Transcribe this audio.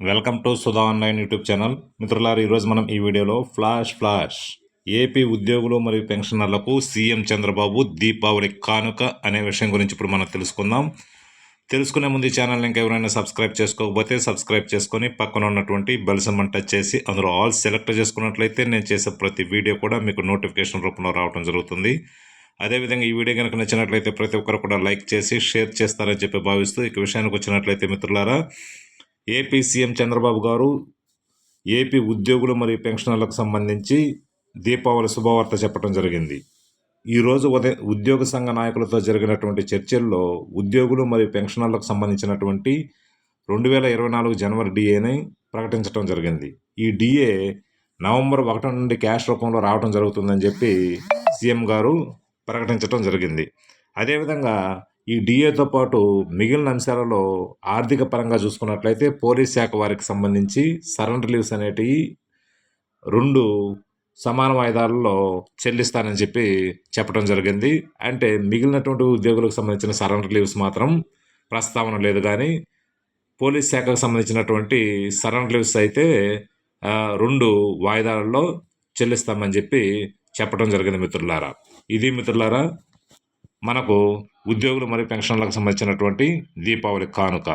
Welcome to Sudha online YouTube channel. మిత్రులారు ఈరోజు మనం ఈ వీడియోలో ఫ్లాష్ ఫ్లాష్. ఏపీ ఉద్యోగులు మరియు పెన్షనర్లకు సీఎం చంద్రబాబు దీపావళి కానుక అనే విషయం గురించి ఇప్పుడు మనం తెలుసుకుందాం. తెలుసుకునే ముందు ఛానల్ ఇంకా ఎవరైనా సబ్స్క్రైబ్ చేసుకోకపోతే సబ్స్క్రైబ్ చేసుకొని పక్కన ఉన్నటువంటి బెల్సమ్మని టచ్ చేసి అందులో ఆల్ సెలెక్ట్ చేసుకున్నట్లయితే నేను చేసే ప్రతి వీడియో కూడా మీకు నోటిఫికేషన్ రూపంలో రావడం జరుగుతుంది. అదేవిధంగా ఈ వీడియో కనుక నచ్చినట్లయితే ప్రతి ఒక్కరు కూడా లైక్ చేసి షేర్ చేస్తారని చెప్పి భావిస్తూ ఇక విషయానికి వచ్చినట్లయితే మిత్రులారా ఏపీ సీఎం చంద్రబాబు గారు ఏపీ ఉద్యోగులు మరియు పెన్షనర్లకు సంబంధించి దీపావళి శుభవార్త చెప్పడం జరిగింది. ఈరోజు ఉదయం ఉద్యోగ సంఘ నాయకులతో జరిగినటువంటి చర్చల్లో ఉద్యోగులు మరియు పెన్షనర్లకు సంబంధించినటువంటి రెండు వేల ఇరవై నాలుగు జనవరి డిఏని ప్రకటించడం జరిగింది. ఈ డిఏ నవంబర్ ఒకటి నుండి క్యాష్ రూపంలో రావడం జరుగుతుందని చెప్పి సీఎం గారు ప్రకటించడం జరిగింది. అదేవిధంగా ఈ డిఏతో పాటు మిగిలిన అంశాలలో ఆర్థిక పరంగా చూసుకున్నట్లయితే పోలీస్ శాఖ వారికి సంబంధించి సరెండర్ లీవ్స్ అనేటివి రెండు సమాన వాయిదాలలో చెల్లిస్తానని చెప్పి చెప్పడం జరిగింది. అంటే మిగిలినటువంటి ఉద్యోగులకు సంబంధించిన సరెండర్ లీవ్స్ మాత్రం ప్రస్తావన లేదు కానీ పోలీస్ శాఖకు సంబంధించినటువంటి సరెండర్ లీవ్స్ అయితే రెండు వాయిదాలలో చెల్లిస్తామని చెప్పి చెప్పడం జరిగింది మిత్రులారా. ఇది మిత్రులారా మనకు ఉద్యోగులు మరియు పెన్షన్లకు సంబంధించినటువంటి దీపావళి కానుక.